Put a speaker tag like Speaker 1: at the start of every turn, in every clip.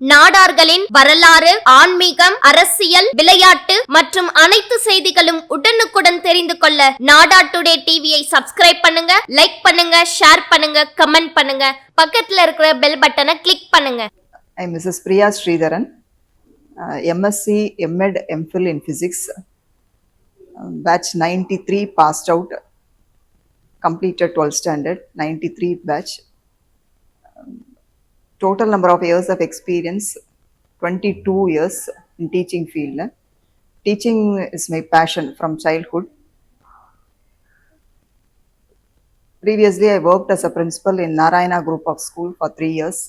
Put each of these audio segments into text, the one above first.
Speaker 1: நாடார்களின் வரலாறு ஆன்மீகம் அரசியல் விளையாட்டு மற்றும் அனைத்து செய்திகளும் உடனுக்குடன் தெரிந்து கொள்ள நாடா டுடே டிவியை சப்ஸ்கிரைப் பண்ணுங்க லைக் பண்ணுங்க ஷேர் பண்ணுங்க கமெண்ட் பண்ணுங்க பக்கத்துல இருக்கிற பெல் பட்டனை கிளிக் பண்ணுங்க
Speaker 2: I Mrs. Priya Sridharan, uh, MSc, MEd, MPhil in Physics, um, batch 93 passed out, completed 12th standard, 93 batch. Total number of years of experience twenty two years in teaching ஃபீல்டில் teaching is my passion from childhood previously I work as a principal in Narayana group of school for three years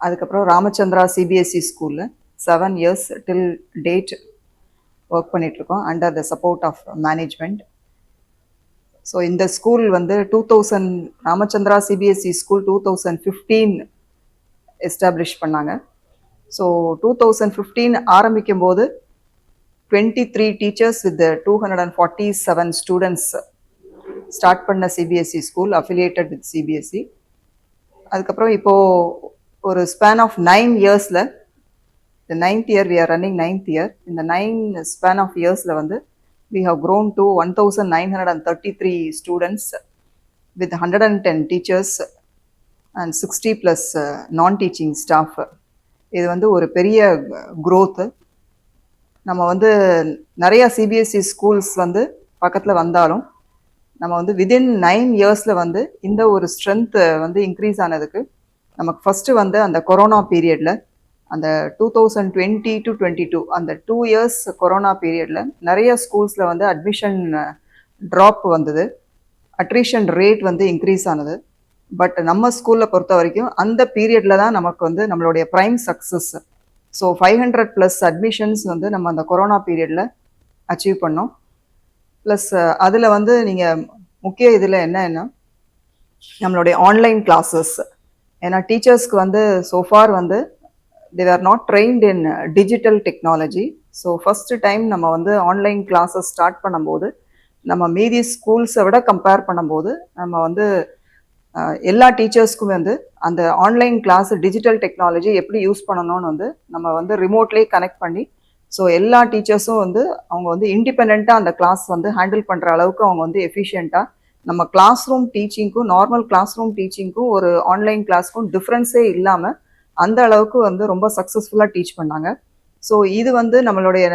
Speaker 2: அதுக்கப்புறம் Ramachandra CBSE ஸ்கூலில் seven years till date work பண்ணிகிட்ருக்கோம் under the support of management so இந்த school வந்து two thousand Ramachandra CBSE school two thousand fifteen establish பண்ணாங்க. So two thousand fifteen ஆரம்பிக்கும் போது twenty three teachers with two hundred and forty seven students start பண்ண CBSE school affiliated with CBSE அதுக்கப்புறம் இப்போது ஒரு span of nine இயர்ஸில் இந்த ninth year we are running ninth year இந்த நைன் ஸ்பேன் ஆஃப் இயர்ஸில் வந்து we have grown to one thousand nine hundred and thirty three students with hundred and ten teachers and sixty plus non teaching staff இது வந்து ஒரு பெரிய uh, growth நம்ம வந்து நிறையா சிபிஎஸ்சி ஸ்கூல்ஸ் வந்து பக்கத்தில் வந்தாலும் நம்ம வந்து விதின் நைன் இயர்ஸில் வந்து இந்த ஒரு ஸ்ட்ரென்த்து uh, வந்து இன்க்ரீஸ் ஆனதுக்கு நமக்கு ஃபஸ்ட்டு வந்து அந்த கொரோனா பீரியடில் அந்த two thousand twenty to twenty two அந்த டூ இயர்ஸ் கொரோனா பீரியடில் நிறைய ஸ்கூல்ஸில் வந்து அட்மிஷன் ட்ராப் uh, வந்தது. அட்ரிஷன் ரேட் வந்து இன்க்ரீஸ் ஆனது. பட் நம்ம ஸ்கூலில் பொறுத்த வரைக்கும் அந்த பீரியடில் தான் நமக்கு வந்து நம்மளுடைய prime success so five hundred plus admissions வந்து நம்ம அந்த கொரோனா பீரியடில் அச்சீவ் பண்ணோம். ப்ளஸ் அதில் வந்து நீங்கள் முக்கிய இதில் என்னன்னா நம்மளுடைய ஆன்லைன் கிளாஸஸ் ஏன்னா டீச்சர்ஸ்க்கு வந்து சோஃபார் வந்து they are not trained in digital technology so first time நம்ம வந்து ஆன்லைன் கிளாஸஸ் ஸ்டார்ட் பண்ணும்போது நம்ம மீதி ஸ்கூல்ஸை விட கம்பேர் பண்ணும்போது நம்ம வந்து எல்லா டீச்சர்ஸ்க்கும் வந்து அந்த ஆன்லைன் கிளாஸ் டிஜிட்டல் டெக்னாலஜி எப்படி யூஸ் பண்ணணும்னு வந்து நம்ம வந்து ரிமோட்லேயே கனெக்ட் பண்ணி ஸோ எல்லா டீச்சர்ஸும் வந்து அவங்க வந்து இண்டிபெண்ட்டாக அந்த கிளாஸ் வந்து ஹேண்டில் பண்ணுற அளவுக்கு அவங்க வந்து எஃபிஷியண்ட்டாக நம்ம கிளாஸ் ரூம் டீச்சிங்க்கும் நார்மல் கிளாஸ் ரூம் டீச்சிங்க்கும் ஒரு ஆன்லைன் கிளாஸ்க்கும் டிஃப்ரென்ஸே இல்லாமல் அந்த அளவுக்கு வந்து ரொம்ப சக்ஸஸ்ஃபுல்லாக டீச் பண்ணாங்க. ஸோ இது வந்து நம்மளுடைய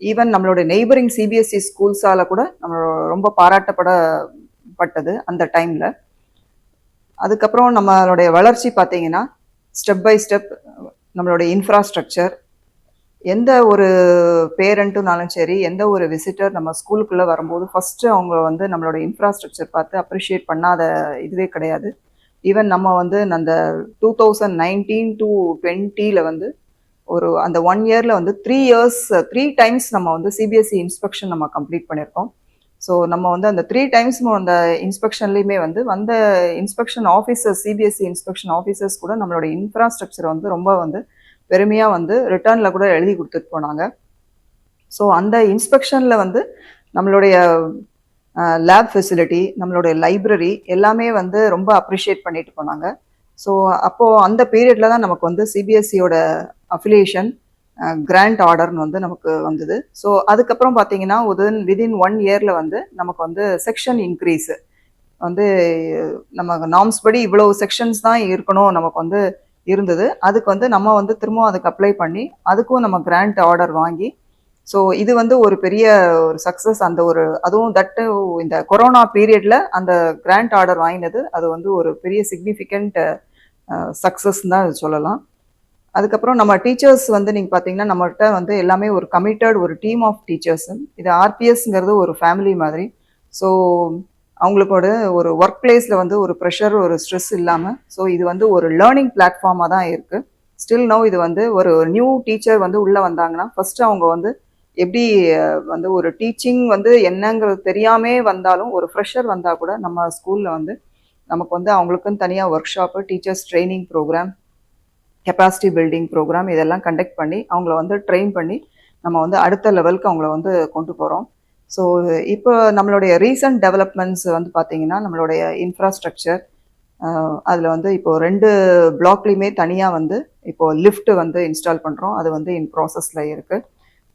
Speaker 2: ஈவன் நம்மளுடைய நெய்பரிங் சிபிஎஸ்சி ஸ்கூல்ஸால் கூட நம்ம ரொம்ப பாராட்டப்படப்பட்டது அந்த டைமில் அதுக்கப்புறம் நம்மளுடைய வளர்ச்சி பார்த்தீங்கன்னா ஸ்டெப் பை ஸ்டெப் நம்மளுடைய இன்ஃப்ராஸ்ட்ரக்சர் எந்த ஒரு பேரண்ட்டுனாலும் சரி எந்த ஒரு விசிட்டர் நம்ம ஸ்கூலுக்குள்ளே வரும்போது ஃபஸ்ட்டு அவங்க வந்து நம்மளோட இன்ஃப்ராஸ்ட்ரக்சர் பார்த்து அப்ரிஷியேட் பண்ணாத இதுவே கிடையாது. ஈவன் நம்ம வந்து அந்த டூ தௌசண்ட் நைன்டீன் டு டுவெண்ட்டியில் வந்து ஒரு அந்த ஒன் இயரில் வந்து த்ரீ இயர்ஸ் த்ரீ டைம்ஸ் நம்ம வந்து சிபிஎஸ்சி இன்ஸ்பெக்ஷன் நம்ம கம்ப்ளீட் பண்ணியிருக்கோம். ஸோ நம்ம வந்து அந்த த்ரீ டைம்ஸ் அந்த இன்ஸ்பெக்ஷன்லேயுமே வந்து வந்த inspection officers CBSE inspection officers கூட நம்மளோட இன்ஃப்ராஸ்ட்ரக்சர் வந்து ரொம்ப வந்து பெருமையாக வந்து ரிட்டர்னில் கூட எழுதி கொடுத்துட்டு போனாங்க. ஸோ அந்த இன்ஸ்பெக்ஷனில் வந்து நம்மளுடைய லேப் ஃபெசிலிட்டி நம்மளுடைய லைப்ரரி எல்லாமே வந்து ரொம்ப அப்ரிஷியேட் பண்ணிட்டு போனாங்க. ஸோ அப்போது அந்த பீரியடில் தான் நமக்கு வந்து சிபிஎஸ்சியோட அஃபிலியேஷன் கிராண்ட் ஆர்டர்னு வந்து நமக்கு வந்தது. ஸோ அதுக்கப்புறம் பார்த்தீங்கன்னா விதின் விதின் ஒன் இயரில் வந்து நமக்கு வந்து செக்ஷன் இன்க்ரீஸு வந்து நம்ம நார்ம்ஸ் படி இவ்வளோ செக்ஷன்ஸ் தான் இருக்கணும் நமக்கு வந்து இருந்தது. அதுக்கு வந்து நம்ம வந்து திரும்பவும் அதுக்கு அப்ளை பண்ணி அதுக்கும் நம்ம கிராண்ட் ஆர்டர் வாங்கி ஸோ இது வந்து ஒரு பெரிய ஒரு சக்ஸஸ் அந்த ஒரு அதுவும் தட்டு இந்த கொரோனா பீரியடில் அந்த கிராண்ட் ஆர்டர் வாங்கினது அது வந்து ஒரு பெரிய சிக்னிஃபிகண்ட் சக்ஸஸ் தான் சொல்லலாம். அதுக்கப்புறம் நம்ம டீச்சர்ஸ் வந்து நீங்கள் பார்த்தீங்கன்னா நம்மகிட்ட வந்து எல்லாமே ஒரு கமிட்டட் ஒரு டீம் ஆஃப் டீச்சர்ஸ் இது ஆர்பிஎஸ்ங்கிறது ஒரு ஃபேமிலி மாதிரி. ஸோ அவங்களுக்கோட ஒரு ஒர்க் பிளேஸில் வந்து ஒரு ப்ரெஷர் ஒரு ஸ்ட்ரெஸ் இல்லாமல் ஸோ இது வந்து ஒரு லேர்னிங் பிளாட்ஃபார்மாக தான் இருக்குது ஸ்டில் நோ இது வந்து ஒரு நியூ டீச்சர் வந்து உள்ளே வந்தாங்கன்னா ஃபஸ்ட்டு அவங்க வந்து எப்படி வந்து ஒரு டீச்சிங் வந்து என்னங்கிறது தெரியாமே வந்தாலும் ஒரு ஃப்ரெஷர் வந்தால் கூட நம்ம ஸ்கூலில் வந்து நமக்கு வந்து அவங்களுக்குன்னு தனியாக workshop teachers training program capacity building program இதெல்லாம் கண்டக்ட் பண்ணி அவங்கள வந்து ட்ரெயின் பண்ணி நம்ம வந்து அடுத்த லெவலுக்கு அவங்கள வந்து கொண்டு போகிறோம் ஸோ இப்போ நம்மளுடைய ரீசன்ட் டெவலப்மெண்ட்ஸ் வந்து பார்த்தீங்கன்னா நம்மளுடைய இன்ஃப்ராஸ்ட்ரக்சர் அதில் வந்து இப்போது ரெண்டு பிளாக்லேயுமே தனியாக வந்து இப்போது லிஃப்ட் வந்து இன்ஸ்டால் பண்ணுறோம் அது வந்து இன் ப்ராசஸில் இருக்குது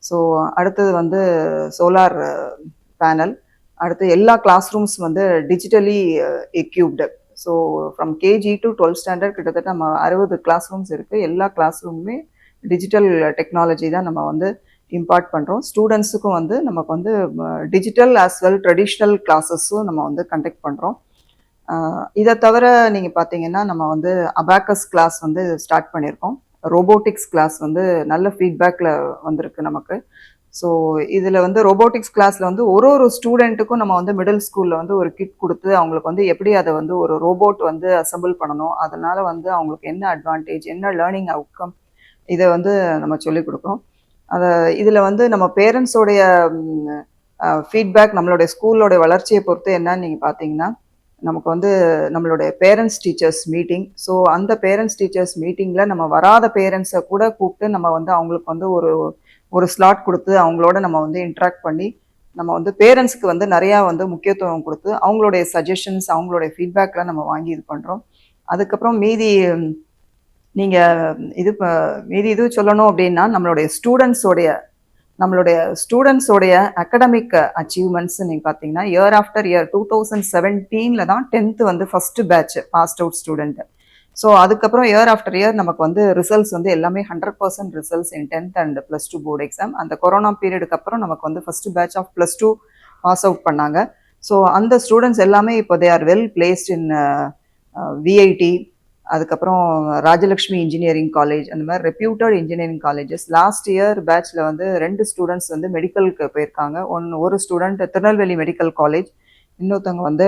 Speaker 2: ஸோ அடுத்தது வந்து சோலார் பேனல் அடுத்து எல்லா கிளாஸ் ரூம்ஸ் வந்து digitally equipped so from KG to twelfth standard கிட்டத்தட்ட நம்ம அறுபது கிளாஸ் ரூம்ஸ் இருக்குது எல்லா கிளாஸ் ரூமுமே டிஜிட்டல் டெக்னாலஜி தான் நம்ம வந்து இம்பார்ட் பண்ணுறோம் ஸ்டூடெண்ட்ஸுக்கும் வந்து நமக்கு வந்து டிஜிட்டல் ஆஸ் வெல் ட்ரெடிஷ்னல் கிளாஸஸும் நம்ம வந்து கண்டக்ட் பண்ணுறோம் இதை தவிர நீங்கள் பார்த்தீங்கன்னா நம்ம வந்து அபாக்கஸ் கிளாஸ் வந்து ஸ்டார்ட் பண்ணியிருக்கோம். ரோபோட்டிக்ஸ் கிளாஸ் வந்து நல்ல ஃபீட்பேக்கில் வந்திருக்கு நமக்கு. ஸோ இதில் வந்து ரோபோட்டிக்ஸ் கிளாஸில் வந்து ஒரு ஒரு ஸ்டூடெண்ட்டுக்கும் நம்ம வந்து மிடில் ஸ்கூலில் வந்து ஒரு கிட் கொடுத்து அவங்களுக்கு வந்து எப்படி அதை வந்து ஒரு ரோபோட் வந்து அசம்பிள் பண்ணணும் அதனால் வந்து அவங்களுக்கு என்ன அட்வான்டேஜ் என்ன லேர்னிங் அவுட்கம் இதை வந்து நம்ம சொல்லிக் கொடுக்குறோம். அதை இதில் வந்து நம்ம பேரண்ட்ஸோடைய ஃபீட்பேக் நம்மளுடைய ஸ்கூலோட வளர்ச்சியை பொறுத்து என்னன்னு நீங்கள் பார்த்தீங்கன்னா நமக்கு வந்து நம்மளுடைய பேரண்ட்ஸ் டீச்சர்ஸ் மீட்டிங் ஸோ அந்த பேரண்ட்ஸ் டீச்சர்ஸ் மீட்டிங்கில் நம்ம வராத பேரண்ட்ஸை கூட கூப்பிட்டு நம்ம வந்து அவங்களுக்கு வந்து ஒரு ஒரு ஸ்லாட் கொடுத்து அவங்களோட நம்ம வந்து இன்ட்ராக்ட் பண்ணி நம்ம வந்து பேரண்ட்ஸ்க்கு வந்து நிறையா வந்து முக்கியத்துவம் கொடுத்து அவங்களுடைய சஜஷன்ஸ் அவங்களுடைய ஃபீட்பேக்லாம் நம்ம வாங்கி இது பண்ணுறோம் அதுக்கப்புறம் மீதி நீங்கள் இது மீதி இது சொல்லணும் அப்படின்னா நம்மளுடைய ஸ்டூடெண்ட்ஸோடைய நம்மளுடைய ஸ்டூடெண்ட்ஸோடைய அகடமிக் அச்சீவ்மெண்ட்ஸ் நீங்கள் பார்த்தீங்கன்னா year after year two thousand செவன்டீனில் தான் டென்த்து வந்து first batch passed out student so அதுக்கப்புறம் இயர் ஆஃப்டர் இயர் நமக்கு வந்து ரிசல்ட்ஸ் வந்து எல்லாமே hundred percent results in tenth and plus two board exam அந்த கொரோனா பீரியடுக்கு அப்புறம் நமக்கு வந்து first batch of plus two pass out பண்ணாங்க. ஸோ அந்த ஸ்டூடெண்ட்ஸ் எல்லாமே இப்போ they are well placed in VIT அதுக்கப்புறம் ராஜலக்ஷ்மி இன்ஜினியரிங் காலேஜ் அந்த மாதிரி reputed engineering colleges last year பேட்ச்சில் வந்து ரெண்டு ஸ்டூடெண்ட்ஸ் வந்து மெடிக்கலுக்கு போயிருக்காங்க. ஒன் ஒரு ஸ்டூடெண்ட் திருநெல்வேலி மெடிக்கல் காலேஜ் இன்னொருத்தவங்க வந்து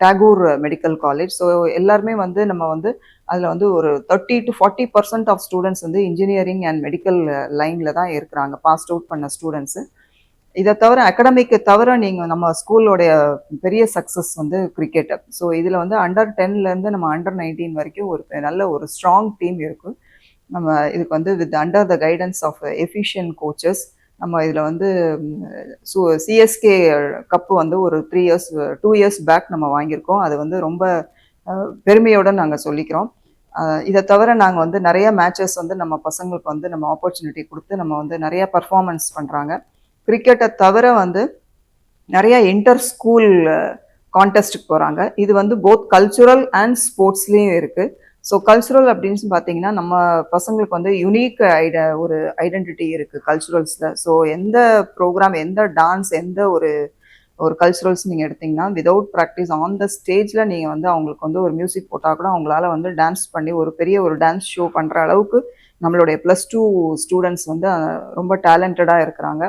Speaker 2: டாகூர் மெடிக்கல் காலேஜ் ஸோ எல்லாருமே வந்து நம்ம வந்து அதில் வந்து ஒரு thirty to forty percent of students வந்து இன்ஜினியரிங் அண்ட் மெடிக்கல் லைனில் தான் இருக்கிறாங்க. பாஸ்ட் அவுட் பண்ண ஸ்டூடெண்ட்ஸு இதை தவிர அகடமிக்கு தவிர நீங்கள் நம்ம ஸ்கூலோடைய பெரிய சக்ஸஸ் வந்து கிரிக்கெட் ஸோ இதில் வந்து அண்டர் டென்லேருந்து நம்ம அண்டர் நைன்டீன் வரைக்கும் ஒரு நல்ல ஒரு ஸ்ட்ராங் டீம் இருக்குது நம்ம இதுக்கு வந்து with under the guidance of efficient coaches நம்ம இதில் வந்து ஸோ சிஎஸ்கே கப்பு வந்து ஒரு three years two years back நம்ம வாங்கியிருக்கோம். அது வந்து ரொம்ப பெருமையோடு பெருமையோட நாங்கள் சொல்லிக்கிறோம். இதை தவிர நாங்கள் வந்து நிறைய மேட்சஸ் வந்து நம்ம பசங்களுக்கு வந்து நம்ம ஆப்பர்ச்சுனிட்டி கொடுத்து நம்ம வந்து நிறைய பர்ஃபார்மன்ஸ் பண்ணுறாங்க கிரிக்கெட்டை தவிர வந்து நிறைய இன்டர் ஸ்கூல் கான்டெஸ்ட்டுக்கு போகிறாங்க இது வந்து போத் கல்ச்சுரல் அண்ட் ஸ்போர்ட்ஸ்லேயும் இருக்குது ஸோ கல்ச்சுரல் அப்படின்னு பார்த்தீங்கன்னா நம்ம பசங்களுக்கு வந்து யுனீக் ஐட ஒரு ஐடென்டிட்டி இருக்குது கல்ச்சுரல்ஸில் ஸோ எந்த ப்ரோக்ராம் எந்த டான்ஸ் எந்த ஒரு ஒரு கல்ச்சுரல்ஸ் நீங்கள் எடுத்தீங்கன்னா விதவுட் ப்ராக்டிஸ் ஆன் த ஸ்டேஜில் நீங்கள் வந்து அவங்களுக்கு வந்து ஒரு மியூசிக் போட்டால் கூட அவங்களால வந்து டான்ஸ் பண்ணி ஒரு பெரிய ஒரு டான்ஸ் ஷோ பண்ணுற அளவுக்கு நம்மளுடைய ப்ளஸ் டூ ஸ்டூடெண்ட்ஸ் வந்து ரொம்ப டேலண்டடாக இருக்கிறாங்க.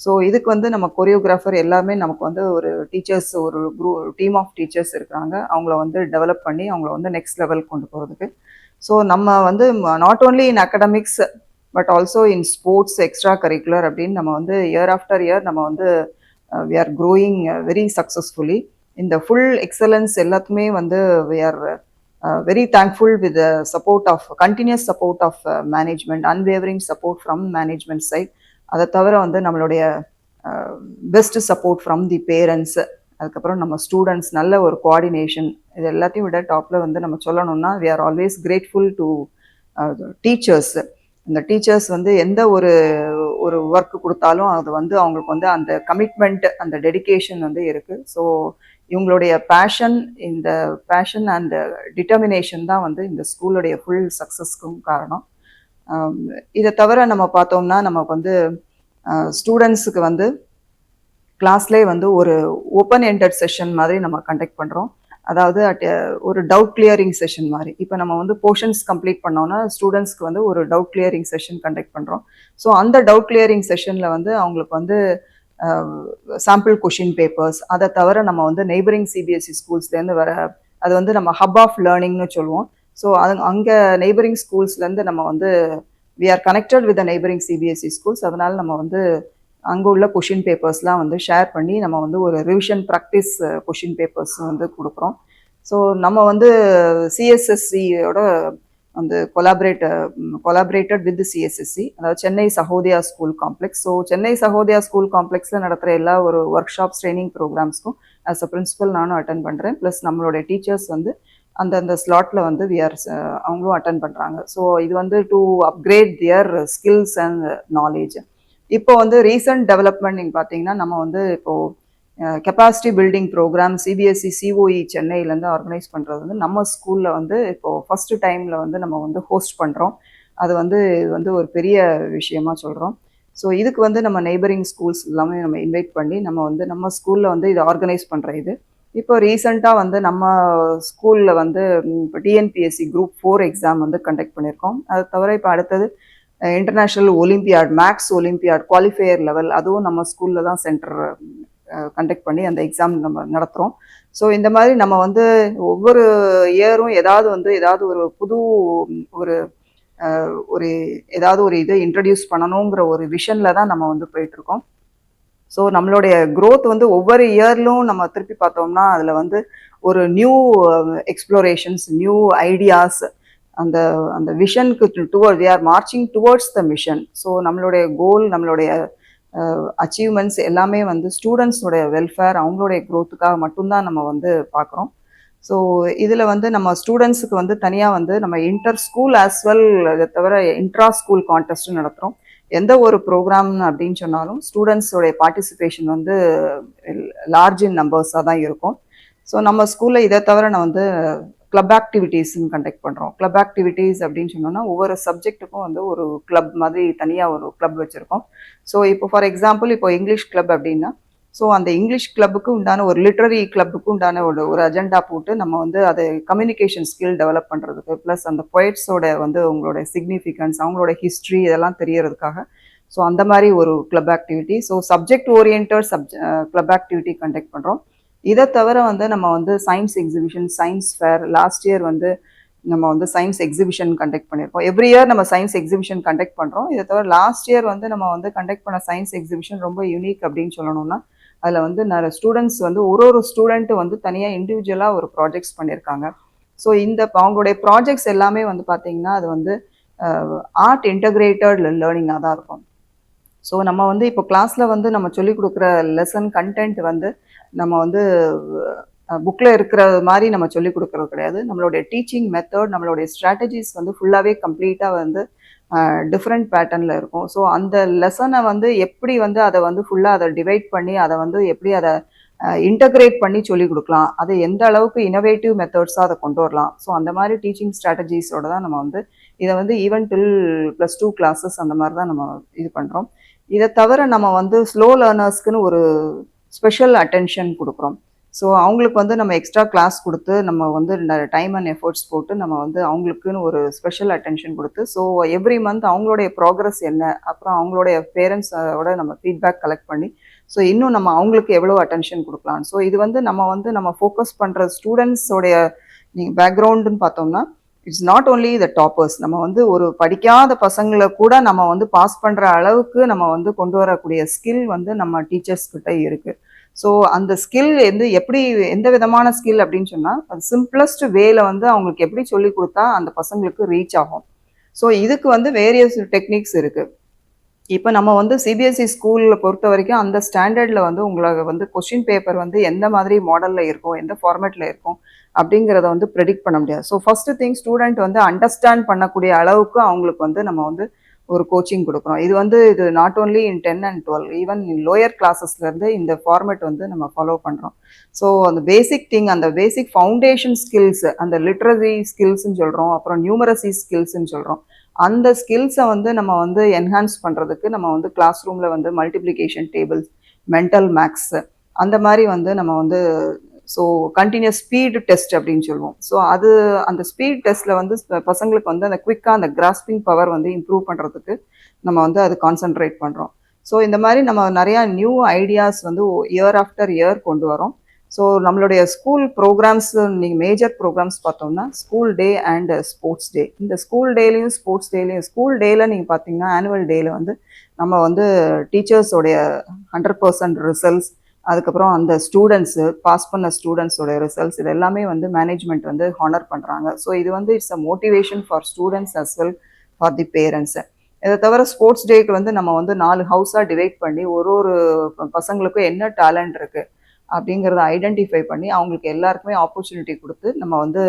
Speaker 2: ஸோ இதுக்கு வந்து நம்ம கொரியோகிராஃபர் எல்லாமே நமக்கு வந்து ஒரு டீச்சர்ஸ் ஒரு குரூ டீம் ஆஃப் டீச்சர்ஸ் இருக்கிறாங்க அவங்கள வந்து டெவலப் பண்ணி அவங்கள வந்து நெக்ஸ்ட் லெவல் கொண்டு போகிறதுக்கு ஸோ நம்ம வந்து not only in academics but also in sports extracurricular அப்படின்னு நம்ம வந்து இயர் ஆஃப்டர் இயர் நம்ம வந்து we are growing very successfully இந்த ஃபுல் எக்ஸலன்ஸ் எல்லாத்துக்குமே வந்து we are very thankful with support of continuous support of management unwavering support from management side அதை தவிர வந்து நம்மளுடைய best support from the parents அதுக்கப்புறம் நம்ம ஸ்டூடெண்ட்ஸ் நல்ல ஒரு கோஆர்டினேஷன் இது எல்லாத்தையும் விட டாப்பில் வந்து நம்ம சொல்லணும்னா we are always grateful to teachers இந்த டீச்சர்ஸ் வந்து எந்த ஒரு ஒரு ஒர்க் கொடுத்தாலும் அது வந்து அவங்களுக்கு வந்து அந்த கமிட்மெண்ட் அந்த டெடிகேஷன் வந்து இருக்குது ஸோ இவங்களுடைய பேஷன் இந்த பேஷன் அண்ட் டிட்டர்மினேஷன் தான் வந்து இந்த ஸ்கூலுடைய ஃபுல் சக்ஸஸ்க்கும் காரணம். இதை தவிர நம்ம பார்த்தோம்னா நமக்கு வந்து ஸ்டூடெண்ட்ஸுக்கு வந்து கிளாஸ்லேயே வந்து ஒரு ஓப்பன் எண்டட் செஷன் மாதிரி நம்ம கண்டக்ட் பண்ணுறோம் அதாவது அட் ஒரு டவுட் கிளியரிங் செஷன் மாதிரி. இப்போ நம்ம வந்து போர்ஷன்ஸ் கம்ப்ளீட் பண்ணோம்னா ஸ்டூடெண்ட்ஸ்க்கு வந்து ஒரு டவுட் கிளியரிங் செஷன் கண்டக்ட் பண்ணுறோம் ஸோ அந்த டவுட் கிளியரிங் செஷனில் வந்து அவங்களுக்கு வந்து சாம்பிள் கொஷின் பேப்பர்ஸ் அதை தவிர நம்ம வந்து நெய்பரிங் சிபிஎஸ்சி ஸ்கூல்ஸ்லேருந்து வர அது வந்து நம்ம ஹப் ஆஃப் லேர்னிங்னு சொல்லுவோம். ஸோ அது அங்கே நெய்பரிங் ஸ்கூல்ஸ்லேருந்து நம்ம வந்து we are connected with neighbouring CBSE schools அதனால் நம்ம வந்து அங்கே உள்ள கொஷின் பேப்பர்ஸ்லாம் வந்து ஷேர் பண்ணி நம்ம வந்து ஒரு ரிவிஷன் ப்ராக்டிஸ் கொஷின் பேப்பர்ஸ் வந்து கொடுக்குறோம். ஸோ நம்ம வந்து சிஎஸ்எஸ்சியோட வந்து கொலாபரேட் கொலாபரேட்டட் வித் சிஎஸ்எஸ்சி அதாவது Chennai Sahodaya school complex so Chennai Sahodaya school காம்ப்ளெக்ஸில் நடத்துகிற எல்லா ஒரு ஒர்க் ஷாப்ஸ் ட்ரைனிங் ப்ரோக்ராம்ஸ்க்கும் ஆஸ் அ பிரின்ஸிபல் நானும் அட்டன் பண்ணுறேன் ப்ளஸ் நம்மளுடைய டீச்சர்ஸ் வந்து அந்தந்த ஸ்லாட்டில் வந்து விஆர் uh, அவங்களும் அட்டன் பண்ணுறாங்க ஸோ இது வந்து to upgrade their skills and knowledge இப்போ வந்து ரீசன்ட் டெவலப்மெண்ட் நீங்கள் பார்த்தீங்கன்னா நம்ம வந்து இப்போது capacity building programme CBSE COE சென்னையிலேருந்து ஆர்கனைஸ் பண்ணுறது வந்து நம்ம ஸ்கூலில் வந்து இப்போது ஃபஸ்ட்டு டைமில் வந்து நம்ம வந்து ஹோஸ்ட் பண்ணுறோம் அது வந்து இது வந்து ஒரு பெரிய விஷயமா சொல்கிறோம் ஸோ இதுக்கு வந்து நம்ம நெய்பரிங் ஸ்கூல்ஸ் எல்லாமே நம்ம இன்வைட் பண்ணி நம்ம வந்து நம்ம ஸ்கூலில் வந்து இது ஆர்கனைஸ் பண்ணுற இது. இப்போ ரீசண்டாக வந்து நம்ம ஸ்கூலில் வந்து இப்போ டிஎன்பிஎஸ்சி குரூப் ஃபோர் எக்ஸாம் வந்து கண்டக்ட் பண்ணியிருக்கோம் அது தவிர இப்போ அடுத்தது international olympiad maths olympiad qualifier level அதுவும் நம்ம ஸ்கூலில் தான் சென்டர் கண்டக்ட் பண்ணி அந்த எக்ஸாம் நம்ம நடத்துகிறோம் ஸோ இந்த மாதிரி நம்ம வந்து ஒவ்வொரு இயரும் ஏதாவது வந்து ஏதாவது ஒரு புது ஒரு ஒரு ஏதாவது ஒரு இதை இன்ட்ரடியூஸ் பண்ணணுங்கிற ஒரு விஷனில் தான் நம்ம வந்து போயிட்டுருக்கோம் ஸோ நம்மளுடைய க்ரோத் வந்து ஒவ்வொரு இயர்லும் நம்ம திருப்பி பார்த்தோம்னா அதில் வந்து ஒரு நியூ எக்ஸ்ப்ளோரேஷன்ஸ் நியூ ஐடியாஸ் அந்த அந்த விஷனுக்கு toward we are marching towards the mission so நம்மளுடைய கோல் நம்மளுடைய uh, அச்சீவ்மெண்ட்ஸ் எல்லாமே வந்து ஸ்டூடெண்ட்ஸோடைய வெல்ஃபேர் அவங்களுடைய க்ரோத்துக்காக மட்டும்தான் நம்ம வந்து பார்க்குறோம். ஸோ இதில் வந்து நம்ம ஸ்டூடெண்ட்ஸுக்கு வந்து தனியாக வந்து நம்ம இன்டர் ஸ்கூல் ஆஸ் வெல் இதை தவிர இன்ட்ரா ஸ்கூல் கான்டெஸ்ட்டும் நடத்துகிறோம் எந்த ஒரு ப்ரோக்ராம் அப்படின்னு சொன்னாலும் ஸ்டூடெண்ட்ஸோடைய பார்ட்டிசிபேஷன் வந்து லார்ஜ் இன் நம்பர்ஸாக தான் இருக்கும். ஸோ நம்ம ஸ்கூலில் இதை தவிர நான் வந்து கிளப் ஆக்டிவிட்டீஸ்ன்னு கண்டக்ட் பண்ணுறோம் கிளப் ஆக்டிவிட்டீஸ் அப்படின்னு சொன்னோம்னா ஒவ்வொரு சப்ஜெக்ட்டுக்கும் வந்து ஒரு கிளப் மாதிரி தனியாக ஒரு கிளப் வச்சுருக்கோம். ஸோ இப்போ ஃபார் எக்ஸாம்பிள் இப்போ இங்கிலீஷ் கிளப் அப்படின்னா ஸோ அந்த இங்கிலீஷ் கிளப்புக்கு உண்டான ஒரு லிட்ரரி கிளப்புக்கு உண்டான ஒரு ஒரு அஜெண்டா போட்டு நம்ம வந்து அதை கம்யூனிகேஷன் ஸ்கில் டெவலப் பண்ணுறதுக்கு ப்ளஸ் அந்த பொயட்ஸோட வந்து உங்களோட சிக்னிஃபிகன்ஸ் அவங்களோட ஹிஸ்ட்ரி இதெல்லாம் தெரியறதுக்காக. ஸோ அந்த மாதிரி ஒரு club activity so subject orient சப்ஜ club activity conduct பண்ணுறோம் இதை தவிர வந்து நம்ம வந்து science exhibition science fair last year வந்து நம்ம வந்து சயின்ஸ் எக்ஸிபிஷன் கண்டக்ட் பண்ணியிருக்கோம். எவ்ரி இயர் நம்ம சயின்ஸ் எக்ஸிபிஷன் கண்டக்ட் பண்ணுறோம் இதை தவிர லாஸ்ட் இயர் வந்து நம்ம வந்து கண்டக்ட் பண்ண சயின்ஸ் எக்ஸிபிஷன் ரொம்ப யூனிக் அப்படின்னு சொல்லணும்னா அதில் வந்து நிறைய ஸ்டூடெண்ட்ஸ் வந்து ஒரு ஒரு ஸ்டூடெண்ட்டு வந்து தனியாக இண்டிவிஜுவலாக ஒரு ப்ராஜெக்ட்ஸ் பண்ணியிருக்காங்க ஸோ இந்த அவங்களுடைய ப்ராஜெக்ட்ஸ் எல்லாமே வந்து பார்த்தீங்கன்னா அது வந்து ஆர்ட் இன்டகிரேட்டட் லேர்னிங்காக தான் இருக்கும். ஸோ நம்ம வந்து இப்போ கிளாஸில் வந்து நம்ம சொல்லிக் கொடுக்குற லெசன் கண்டென்ட் வந்து நம்ம வந்து புக்கில் இருக்கிற மாதிரி நம்ம சொல்லிக் கொடுக்குறது கிடையாது. நம்மளுடைய டீச்சிங் மெத்தட் நம்மளுடைய ஸ்ட்ராட்டஜிஸ் வந்து ஃபுல்லாகவே கம்ப்ளீட்டாக வந்து டிஃப்ரெண்ட் பேட்டர்னில் இருக்கும். ஸோ அந்த லெசனை வந்து எப்படி வந்து அதை வந்து ஃபுல்லாக அதை டிவைட் பண்ணி அதை வந்து எப்படி அதை இன்டகிரேட் பண்ணி சொல்லிக் கொடுக்கலாம். அதை எந்த அளவுக்கு இனோவேட்டிவ் மெத்தட்ஸாக அதை கொண்டு வரலாம். ஸோ அந்த மாதிரி டீச்சிங் ஸ்ட்ராட்டஜிஸோட தான் நம்ம வந்து இதை வந்து even till plus two classes அந்த மாதிரி தான் நம்ம இது பண்ணுறோம் இதை தவிர நம்ம வந்து ஸ்லோ லேர்னர்ஸ்க்குன்னு ஒரு ஸ்பெஷல் அட்டென்ஷன் கொடுக்குறோம். ஸோ அவங்களுக்கு வந்து நம்ம எக்ஸ்ட்ரா கிளாஸ் கொடுத்து நம்ம வந்து டைம் அண்ட் எஃபர்ட்ஸ் போட்டு நம்ம வந்து அவங்களுக்குன்னு ஒரு ஸ்பெஷல் அட்டென்ஷன் கொடுத்து ஸோ எவ்ரி மந்த் அவங்களுடைய ப்ராக்ரஸ் என்ன அப்புறம் அவங்களுடைய பேரண்ட்ஸோட நம்ம ஃபீட்பேக் கலெக்ட் பண்ணி ஸோ இன்னும் நம்ம அவங்களுக்கு எவ்வளோ அட்டென்ஷன் கொடுக்கலாம். ஸோ இது வந்து நம்ம வந்து நம்ம ஃபோக்கஸ் பண்ணுற ஸ்டூடெண்ட்ஸோடைய நீங்கள் பேக்ரவுண்டுன்னு பார்த்தோம்னா it's not only the toppers நம்ம வந்து ஒரு படிக்காத பசங்களை கூட நம்ம வந்து பாஸ் பண்ணுற அளவுக்கு நம்ம வந்து கொண்டு வரக்கூடிய ஸ்கில் வந்து நம்ம டீச்சர்ஸ் கிட்ட இருக்குது ஸோ அந்த ஸ்கில் வந்து எப்படி எந்த விதமான ஸ்கில் அப்படின்னு சொன்னால் அது சிம்பிளஸ்ட் வேல வந்து அவங்களுக்கு எப்படி சொல்லி கொடுத்தா அந்த பசங்களுக்கு ரீச் ஆகும். ஸோ இதுக்கு வந்து வேரியஸ் டெக்னிக்ஸ் இருக்குது இப்போ நம்ம வந்து சிபிஎஸ்சி ஸ்கூலில் பொறுத்த வரைக்கும் அந்த ஸ்டாண்டர்டில் வந்து உங்களுக்கு வந்து கொஷின் பேப்பர் வந்து எந்த மாதிரி மாடலில் இருக்கும் எந்த ஃபார்மேட்டில் இருக்கும் அப்படிங்கிறத வந்து ப்ரெடிக்ட் பண்ண முடியாது. ஸோ ஃபஸ்ட்டு திங் ஸ்டூடெண்ட் வந்து அண்டர்ஸ்டாண்ட் பண்ணக்கூடிய அளவுக்கு அவங்களுக்கு வந்து நம்ம வந்து ஒரு கோச்சிங் கொடுக்குறோம் இது வந்து இது not only in ten and twelve even in lower கிளாஸஸ்லேருந்து இந்த ஃபார்மேட் வந்து நம்ம ஃபாலோ பண்ணுறோம் ஸோ அந்த பேசிக் திங் அந்த பேசிக் ஃபவுண்டேஷன் ஸ்கில்ஸ் அந்த லிட்ரரி ஸ்கில்ஸ்ன்னு சொல்கிறோம் அப்புறம் நியூமரசி ஸ்கில்ஸ்ன்னு சொல்கிறோம் அந்த ஸ்கில்ஸை வந்து நம்ம வந்து என்ஹான்ஸ் பண்ணுறதுக்கு நம்ம வந்து கிளாஸ் ரூமில் வந்து மல்டிப்ளிகேஷன் டேபிள்ஸ் மென்டல் மேக்ஸு அந்த மாதிரி வந்து நம்ம வந்து ஸோ கண்டினியூஸ் ஸ்பீடு டெஸ்ட் அப்படின்னு சொல்லுவோம். ஸோ அது அந்த ஸ்பீட் டெஸ்ட்டில் வந்து பசங்களுக்கு வந்து அந்த குவிக்காக அந்த கிராஸ்பிங் பவர் வந்து இம்ப்ரூவ் பண்ணுறதுக்கு நம்ம வந்து அது கான்சென்ட்ரேட் பண்ணுறோம் ஸோ இந்த மாதிரி நம்ம நிறையா நியூ ஐடியாஸ் வந்து இயர் ஆஃப்டர் இயர் கொண்டு வரோம். ஸோ நம்மளுடைய ஸ்கூல் ப்ரோக்ராம்ஸ் நீங்கள் மேஜர் ப்ரோக்ராம்ஸ் பார்த்தோம்னா school day and sports day இந்த ஸ்கூல் டேலையும் ஸ்போர்ட்ஸ் டேலையும் ஸ்கூல் டேல நீங்கள் பார்த்தீங்கன்னா ஆனுவல் டேயில் வந்து நம்ம வந்து டீச்சர்ஸோடைய ஹண்ட்ரட் பர்சன்ட் ரிசல்ட்ஸ் அதுக்கப்புறம் அந்த ஸ்டூடெண்ட்ஸு பாஸ் பண்ண ஸ்டூடெண்ட்ஸோட ரிசல்ட்ஸ் இது எல்லாமே வந்து மேனேஜ்மெண்ட் வந்து ஹானர் பண்ணுறாங்க ஸோ இது வந்து it's a motivation for students as well for the parents இதை தவிர ஸ்போர்ட்ஸ் டேக்கு வந்து நம்ம வந்து நாலு ஹவுஸாக டிவைட் பண்ணி ஒரு ஒரு பசங்களுக்கும் என்ன டேலண்ட் இருக்குது அப்படிங்கிறத ஐடென்டிஃபை பண்ணி அவங்களுக்கு எல்லாருக்குமே ஆப்பர்ச்சுனிட்டி கொடுத்து நம்ம வந்து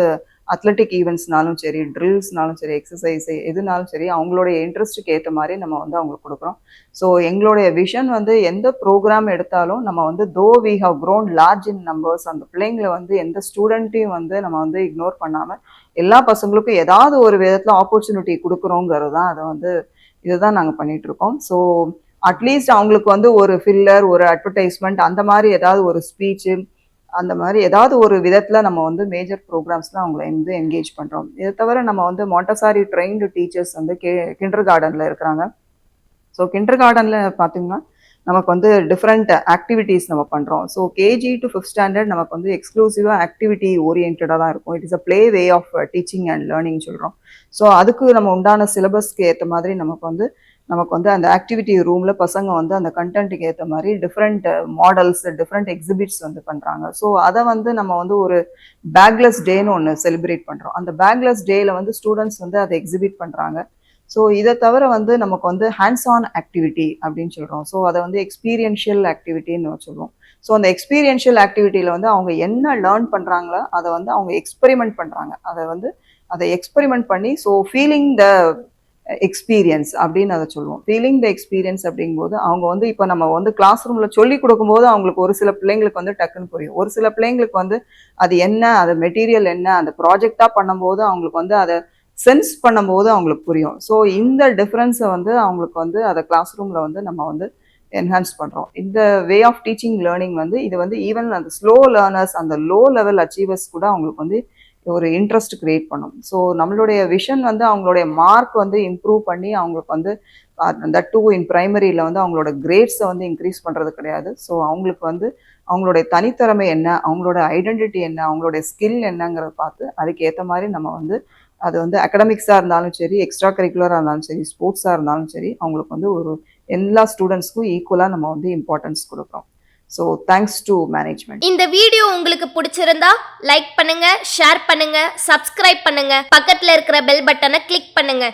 Speaker 2: அத்லெட்டிக் ஈவெண்ட்ஸ்னாலும் சரி ட்ரில்ஸ்னாலும் சரி எக்ஸசைஸ் எதுனாலும் சரி அவங்களுடைய இன்ட்ரெஸ்ட்டுக்கு ஏற்ற மாதிரி நம்ம வந்து அவங்களுக்கு கொடுக்குறோம். ஸோ எங்களுடைய விஷன் வந்து எந்த ப்ரோக்ராம் எடுத்தாலும் நம்ம வந்து though we have grown large in numbers அந்த பிள்ளைங்களை வந்து எந்த ஸ்டூடெண்ட்டையும் வந்து நம்ம வந்து இக்னோர் பண்ணாமல் எல்லா பசங்களுக்கும் ஏதாவது ஒரு விதத்தில் ஆப்பர்ச்சுனிட்டி கொடுக்குறோங்கிறது தான் அதை வந்து இதுதான் நாங்கள் பண்ணிகிட்ருக்கோம் இருக்கோம். ஸோ அட்லீஸ்ட் அவங்களுக்கு வந்து ஒரு ஃபில்லர் ஒரு அட்வர்டைஸ்மெண்ட் அந்த மாதிரி ஏதாவது ஒரு ஸ்பீச்சு அந்த மாதிரி ஏதாவது ஒரு விதத்தில் நம்ம வந்து மேஜர் ப்ரோக்ராம்ஸில் அவங்கள வந்து என்கேஜ் பண்ணுறோம் இதை தவிர நம்ம வந்து மாண்டசாரி ட்ரெயின்டு டீச்சர்ஸ் வந்து கே கிண்டர் கார்டனில் இருக்கிறாங்க. ஸோ கிண்டர் கார்டனில் பார்த்தீங்கன்னா நமக்கு வந்து டிஃப்ரெண்ட் ஆக்டிவிட்டீஸ் நம்ம பண்ணுறோம் so KG to fifth standard நமக்கு வந்து எக்ஸ்க்ளூசிவாக ஆக்டிவிட்டி ஓரியன்டாக தான் இருக்கும். It is a play way of teaching and learning சொல்கிறோம் ஸோ அதுக்கு நம்ம உண்டான சிலபஸ்க்கு ஏற்ற மாதிரி நமக்கு வந்து நமக்கு வந்து அந்த ஆக்டிவிட்டி ரூமில் பசங்க வந்து அந்த கண்டென்ட்டுக்கு ஏற்ற மாதிரி டிஃப்ரெண்ட் மாடல்ஸ் டிஃப்ரெண்ட் எக்ஸிபிட்ஸ் வந்து பண்ணுறாங்க ஸோ அதை வந்து நம்ம வந்து ஒரு பேக்லெஸ் டேன்னு ஒன்று செலிப்ரேட் பண்ணுறோம் அந்த பேக்லெஸ் டேயில் வந்து ஸ்டூடெண்ட்ஸ் வந்து அதை எக்ஸிபிட் பண்ணுறாங்க ஸோ இதை தவிர வந்து நமக்கு வந்து ஹேண்ட்ஸ் ஆன் ஆக்டிவிட்டி அப்படின்னு சொல்கிறோம் ஸோ அதை வந்து எக்ஸ்பீரியன்ஷியல் ஆக்டிவிட்டின்னு சொல்லுவோம். ஸோ அந்த எக்ஸ்பீரியன்ஷியல் ஆக்டிவிட்டியில் வந்து அவங்க என்ன லேர்ன் பண்ணுறாங்களோ அதை வந்து அவங்க எக்ஸ்பெரிமெண்ட் பண்ணுறாங்க அதை வந்து அதை எக்ஸ்பெரிமெண்ட் பண்ணி ஸோ ஃபீலிங் த எக்ஸ்பீரியன்ஸ் அப்படின்னு அதை சொல்லுவோம். ஃபீலிங் த எக்ஸ்பீரியன்ஸ் அப்படிங்கும்போது அவங்க வந்து இப்போ நம்ம வந்து கிளாஸ் ரூமில் சொல்லி கொடுக்கும்போது அவங்களுக்கு ஒரு சில பிள்ளைங்களுக்கு வந்து டக்குன்னு புரியும். ஒரு சில பிள்ளைங்களுக்கு வந்து அது என்ன அது மெட்டீரியல் என்ன அந்த ப்ராஜெக்டாக பண்ணும்போது அவங்களுக்கு வந்து அதை சென்ஸ் பண்ணும்போது அவங்களுக்கு புரியும். ஸோ இந்த டிஃப்ரென்ஸை வந்து அவங்களுக்கு வந்து அதை கிளாஸ் ரூமில் வந்து நம்ம வந்து என்ஹான்ஸ் பண்ணுறோம் இந்த வே ஆஃப் டீச்சிங் லேர்னிங் வந்து இது வந்து ஈவன் அந்த ஸ்லோ லேர்னர்ஸ் அந்த லோ லெவல் அச்சீவர்ஸ் கூட அவங்களுக்கு வந்து ஒரு இன்ட்ரெஸ்ட் கிரியேட் பண்ணும். ஸோ நம்மளுடைய விஷன் வந்து அவங்களுடைய மார்க் வந்து இம்ப்ரூவ் பண்ணி அவங்களுக்கு வந்து அந்த டூ இன் ப்ரைமரியில் வந்து அவங்களோட கிரேட்ஸை வந்து இன்க்ரீஸ் பண்ணுறது கிடையாது. ஸோ அவங்களுக்கு வந்து அவங்களுடைய தனித்திறமை என்ன அவங்களோட ஐடென்டிட்டி என்ன அவங்களுடைய ஸ்கில் என்னங்கிறத பார்த்து அதுக்கு ஏற்ற மாதிரி நம்ம வந்து அது வந்து அகடமிக்ஸாக இருந்தாலும் சரி எக்ஸ்ட்ரா கரிக்குலராக இருந்தாலும் சரி ஸ்போர்ட்ஸாக இருந்தாலும் சரி அவங்களுக்கு வந்து ஒரு எல்லா ஸ்டூடெண்ட்ஸ்க்கும் ஈக்குவலாக நம்ம வந்து இம்பார்ட்டன்ஸ் கொடுக்குறோம். ஸோ தேங்க்ஸ் டு மேனேஜ்மெண்ட்
Speaker 1: இந்த வீடியோ உங்களுக்கு பிடிச்சிருந்தா லைக் பண்ணுங்க ஷேர் பண்ணுங்க சப்ஸ்கிரைப் பண்ணுங்க. பக்கத்தில் இருக்கிற பெல் பட்டனை கிளிக் பண்ணுங்க.